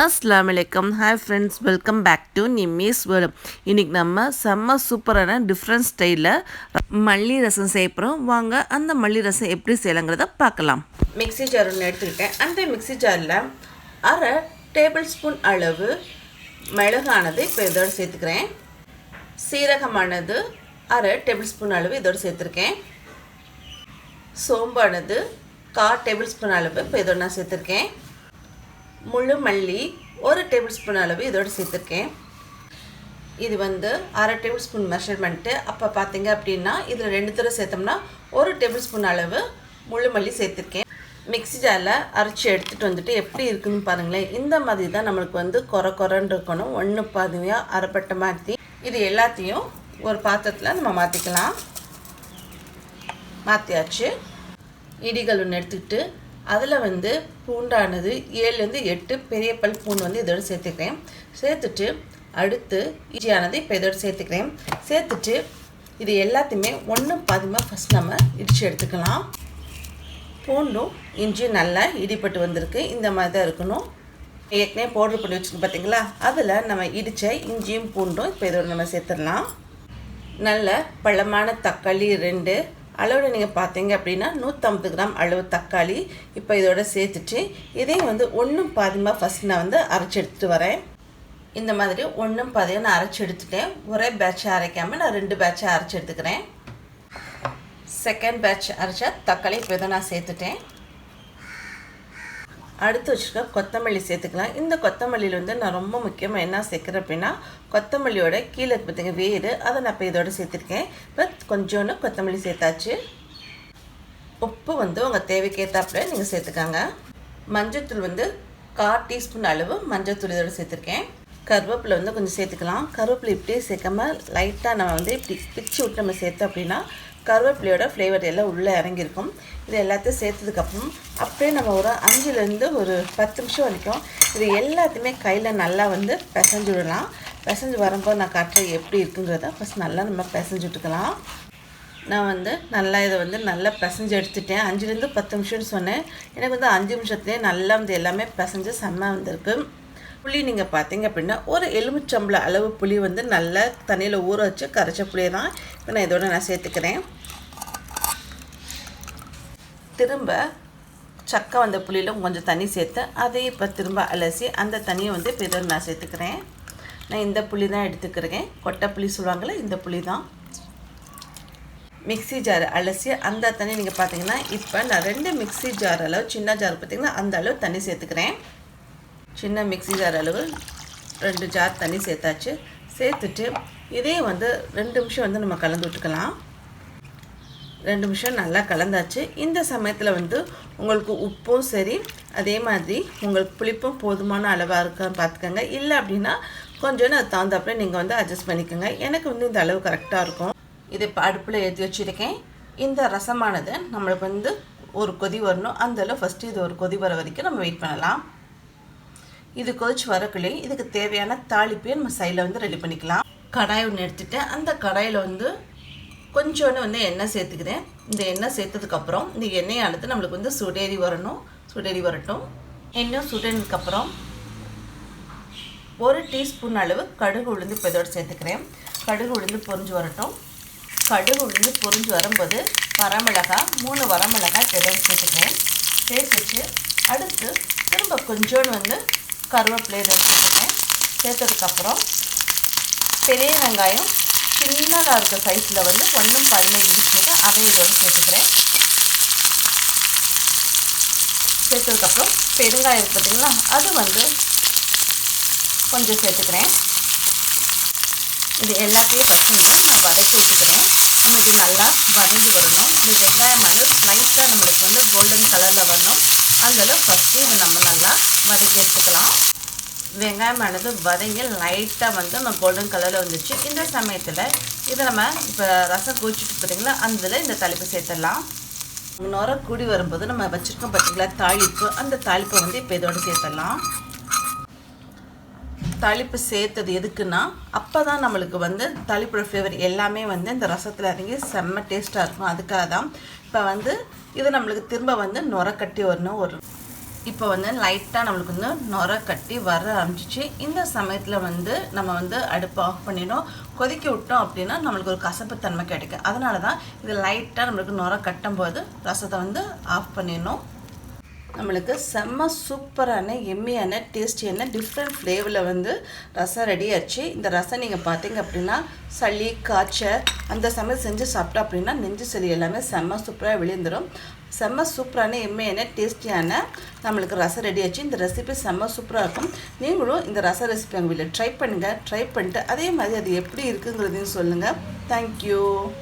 அஸ்லாம் வலைக்கம் hi friends welcome back to Nimmi's world இன்றைக்கி நம்ம செம்ம சூப்பரான டிஃப்ரெண்ட் ஸ்டைலில் மல்லி ரசம் செய்ய போகிறோம் வாங்க அந்த மல்லி ரசம் எப்படி செய்யலாங்கிறத பார்க்கலாம். மிக்ஸி ஜார் ஒன்று எடுத்துக்கிட்டேன் அந்த மிக்ஸி ஜாரில் அரை டேபிள் ஸ்பூன் அளவு மிளகானது இப்போ இதோட சேர்த்துக்கிறேன். சீரகமானது அரை டேபிள் ஸ்பூன் அளவு இதோடு சேர்த்துருக்கேன். சோம்பானது கால் டேபிள் ஸ்பூன் அளவு இப்போ இதோட நான் சேர்த்துருக்கேன். முழு மல்லி ஒரு டேபிள் ஸ்பூன் அளவு இதோடு சேர்த்துருக்கேன். இது வந்து அரை டேபிள் ஸ்பூன் மெஷர்மெண்ட்டு அப்போ பார்த்தீங்க அப்படின்னா இதில் ரெண்டு தடவை சேர்த்தோம்னா ஒரு டேபிள் ஸ்பூன் அளவு முழு மல்லி சேர்த்துருக்கேன். மிக்ஸி ஜாரில் அரைச்சி எடுத்துகிட்டு வந்துட்டு எப்படி இருக்குன்னு பாருங்களேன். இந்த மாதிரி தான் நம்மளுக்கு வந்து குறை குறைன்னு இருக்கணும். ஒன்று பாதியாக அரைப்பட்ட மாற்றி இது எல்லாத்தையும் ஒரு பாத்திரத்தில் நம்ம மாற்றிக்கலாம் மாற்றியாச்சு இடிகள் ஒன்று எடுத்துக்கிட்டு அதில் வந்து பூண்டானது ஏழுலேருந்து எட்டு பெரிய பல் பூண்டு வந்து இதோடு சேர்த்துக்கிறேன். சேர்த்துட்டு அடுத்து இஞ்சியானது இப்போ இதோடு சேர்த்துக்கிறேன். சேர்த்துட்டு இது எல்லாத்தையுமே ஒன்று பாதிமாக ஃபஸ்ட் நம்ம இடித்து எடுத்துக்கலாம். பூண்டும் இஞ்சியும் நல்லா இடிப்பட்டு வந்திருக்கு. இந்த மாதிரி தான் இருக்கணும். ஏற்கனவே பவுட்ரு பண்ணி வச்சுருக்கு பார்த்தீங்களா அதில் நம்ம இடித்த இஞ்சியும் பூண்டும் இப்போ இதோடு நம்ம சேர்த்துடலாம். நல்ல பழமான தக்காளி ரெண்டு அளவில் நீங்கள் பார்த்தீங்க அப்படின்னா நூற்றம்பது கிராம் அளவு தக்காளி இப்போ இதோட சேர்த்துட்டு இதையும் வந்து ஒன்றும் பாதிமாக ஃபஸ்ட் நான் வந்து அரைச்சி எடுத்துகிட்டு வரேன். இந்த மாதிரி ஒன்றும் பாதியாக நான் அரைச்சி எடுத்துட்டேன். ஒரே பேட்சை அரைக்காமல் நான் ரெண்டு பேட்சை அரைச்சி எடுத்துக்கிறேன். செகண்ட் பேட்ச் அரைச்சா தக்காளி இப்போ இதை நான் சேர்த்துட்டேன். அடுத்து வச்சுருக்க கொத்தமல்லி சேர்த்துக்கலாம். இந்த கொத்தமல்லியில் வந்து நான் ரொம்ப முக்கியமாக என்ன சேர்க்குறேன் அப்படின்னா கொத்தமல்லியோட கீழே பார்த்திங்க வேறு அதை நான் இப்போ இதோட சேர்த்துருக்கேன். இப்போ கொஞ்சோன்னு கொத்தமல்லி சேர்த்தாச்சு. உப்பு வந்து உங்கள் தேவைக்கேற்றாப்புல நீங்கள் சேர்த்துக்காங்க. மஞ்சத்தூள் வந்து கால் டீஸ்பூன் அளவு மஞ்சத்தூள் இதோட சேர்த்துருக்கேன். கருவேப்பிலை வந்து கொஞ்சம் சேர்த்துக்கலாம். கருவேப்பிலை இப்படியே சேர்க்காம லைட்டாக நம்ம வந்து இப்படி பிச்சு விட்டு நம்ம சேர்த்தோம் அப்படின்னா கருவேப்பிலையோட ஃப்ளேவர் எல்லாம் உள்ளே இறங்கியிருக்கும். இது எல்லாத்தையும் சேர்த்ததுக்கப்புறம் அப்படியே நம்ம ஒரு அஞ்சுலேருந்து ஒரு பத்து நிமிஷம் வரைக்கும் இது எல்லாத்தையுமே கையில் நல்லா வந்து பிசைஞ்சு விடலாம். பிசைஞ்சு வரும்போது நான் காட்டுறது எப்படி இருக்குங்கிறத ஃபஸ்ட் நல்லா நம்ம பிசைஞ்சு விட்டுக்கலாம். நான் வந்து நல்லா இதை வந்து நல்லா பிசைஞ்சு எடுத்துட்டேன். அஞ்சுலேருந்து பத்து நிமிஷம்னு சொன்னேன். எனக்கு வந்து அஞ்சு நிமிஷத்துலேயே நல்லா வந்து எல்லாமே பிசைஞ்சு செம்ம வந்திருக்கு. புளி நீங்கள் பார்த்தீங்க அப்படின்னா ஒரு எலுமிச்சம்பளை அளவு புளி வந்து நல்லா தண்ணியில் ஊற வச்சு கரைச்ச புளியை தான் இப்போ நான் இதோட நான் சேர்த்துக்கிறேன். திரும்ப சக்கை வந்த புளியில் கொஞ்சம் தண்ணி சேர்த்து அதையும் இப்போ திரும்ப அலசி அந்த தண்ணியை வந்து இப்போ இதோட நான் சேர்த்துக்கிறேன். நான் இந்த புளி தான் எடுத்துக்கிறேன். கொட்டை புளி சொல்லுவாங்களே இந்த புளி தான். மிக்சி ஜார் அலசி அந்த தண்ணி நீங்கள் பார்த்தீங்கன்னா இப்போ நான் ரெண்டு மிக்சி ஜார் அளவு சின்ன ஜார் பார்த்திங்கன்னா அந்த அளவு தண்ணி சேர்த்துக்கிறேன். சின்ன மிக்சி ஜார் அளவு ரெண்டு ஜார் தண்ணி சேர்த்தாச்சு. சேர்த்துட்டு இதையும் வந்து ரெண்டு நிமிஷம் வந்து நம்ம கலந்து விட்டுக்கலாம். ரெண்டு நிமிஷம் நல்லா கலந்தாச்சு. இந்த சமயத்தில் வந்து உங்களுக்கு உப்பும் சரி அதே மாதிரி உங்களுக்கு புளிப்பும் போதுமான அளவாக இருக்கான்னு பார்த்துக்கோங்க இல்லை அப்படின்னா கொஞ்சம் அது தகுந்தாப்புல நீங்கள் வந்து அட்ஜஸ்ட் பண்ணிக்கோங்க. எனக்கு வந்து இந்த அளவு கரெக்டாக இருக்கும். இது இப்போ அடுப்பில் ஏற்றி வச்சுருக்கேன். இந்த ரசமானது நம்மளுக்கு வந்து ஒரு கொதி வரணும். அந்தளவு ஃபஸ்ட்டு இது ஒரு கொதி வர வரைக்கும் நம்ம வெயிட் பண்ணலாம். இது கொதிச்சு வரக்குள்ளே இதுக்கு தேவையான தாளிப்பையும் நம்ம சைடில் வந்து ரெடி பண்ணிக்கலாம். கடாய் ஒன்று எடுத்துகிட்டு அந்த கடாயில் வந்து கொஞ்சோன்னு வந்து எண்ணெய் சேர்த்துக்கிறேன். இந்த எண்ணெய் சேர்த்ததுக்கப்புறம் இந்த எண்ணெயானது நம்மளுக்கு வந்து சுடேறி வரணும். சுடேறி வரட்டும். எண்ணெய் சுடனதுக்கப்புறம் ஒரு டீஸ்பூன் அளவு கடுகு உளுந்து இப்போ இதோடு சேர்த்துக்கிறேன். கடுகு உளுந்து பொறிஞ்சு வரட்டும். கடுகு உளுந்து பொறிஞ்சு வரும்போது வரமிளகாய் மூணு வரமிளகாய் இதோடு சேர்த்துக்கிறேன். சேர்த்துச்சு அடுத்து திரும்ப கொஞ்சோன்னு வந்து கருவேப்பிலை இதோடு சேர்த்துக்கிறேன். சேர்த்ததுக்கப்புறம் பெரிய வெங்காயம் சின்னதாக இருக்க சைஸில் வந்து ஒன்றும் பதினஞ்சு இடிச்சுட்டு அதை இதோட சேர்த்துக்கிறேன் சேர்த்ததுக்கப்புறம் பெருங்காயம் பார்த்தீங்களா அது வந்து கொஞ்சம் சேர்த்துக்கிறேன். இது எல்லாத்தையும் ஃபஸ்ட்டு வந்து நான் வதக்கி விட்டுக்கிறேன் நமக்கு நல்லா வதங்கி வரணும். இந்த வெங்காயம் வந்து ஸ்லைட்டாக நம்மளுக்கு வந்து கோல்டன் கலரில் வரணும். அந்தளவு ஃபஸ்ட்டு இதை நம்ம நல்லா வதக்கி எடுத்துக்கலாம். வெங்காயமானது வதங்கி லைட்டாக வந்து நம்ம கோல்டன் கலரில் வந்துச்சு. இந்த சமயத்தில் இதை நம்ம இப்போ ரசம் குச்சிட்டு பார்த்தீங்களா அந்த இந்த தலைப்பு சேர்த்துடலாம். நுர கூடி வரும்போது நம்ம வச்சுருக்கோம் பார்த்தீங்களா தாளிப்பு. அந்த தாளிப்பை வந்து இப்போ இதோடு சேர்த்துடலாம். தாளிப்பு சேர்த்தது எதுக்குன்னா அப்போ தான் நம்மளுக்கு வந்து தாளிப்போட ஃப்ளேவர் எல்லாமே வந்து இந்த ரசத்தில் இறங்கி செம்ம டேஸ்ட்டாக இருக்கும். அதுக்காக தான் இப்போ வந்து இது நம்மளுக்கு திரும்ப வந்து நுர கட்டி வரணும். ஒரு இப்போ வந்து லைட்டாக நம்மளுக்கு வந்து நுர கட்டி வர ஆரம்பிச்சிச்சு. இந்த சமயத்தில் வந்து நம்ம வந்து அடுப்பை ஆஃப் பண்ணிடும் கொதிக்க விட்டோம் அப்படின்னா நம்மளுக்கு ஒரு கசப்பு தன்மை கிடைக்கும். அதனால தான் இது லைட்டாக நம்மளுக்கு நுர கட்டும் போது ரசத்தை வந்து ஆஃப் பண்ணிடணும். நம்மளுக்கு செம்ம சூப்பரான எம்மியான டேஸ்டியான டிஃப்ரெண்ட் ஃப்ளேவரில் வந்து ரசம் ரெடி ஆச்சு. இந்த ரசம் நீங்கள் பார்த்தீங்க அப்படின்னா சளி காய்ச்சல் அந்த சமையல் செஞ்சு சாப்பிட்டா அப்படின்னா நெஞ்சு சளி எல்லாமே செம்ம சூப்பராக விழுந்துடும் செம்ம சூப்பரான எம்மையான டேஸ்டியான நம்மளுக்கு ரசம் ரெடி ஆச்சு. இந்த ரெசிபி செம்ம சூப்பராக இருக்கும். நீங்களும் இந்த ரச ரெசிபி உங்கள் வீட்டில் ட்ரை பண்ணுங்கள் ட்ரை பண்ணிட்டு அதே மாதிரி அது எப்படி இருக்குங்கிறதையும் சொல்லுங்கள் தேங்க்யூ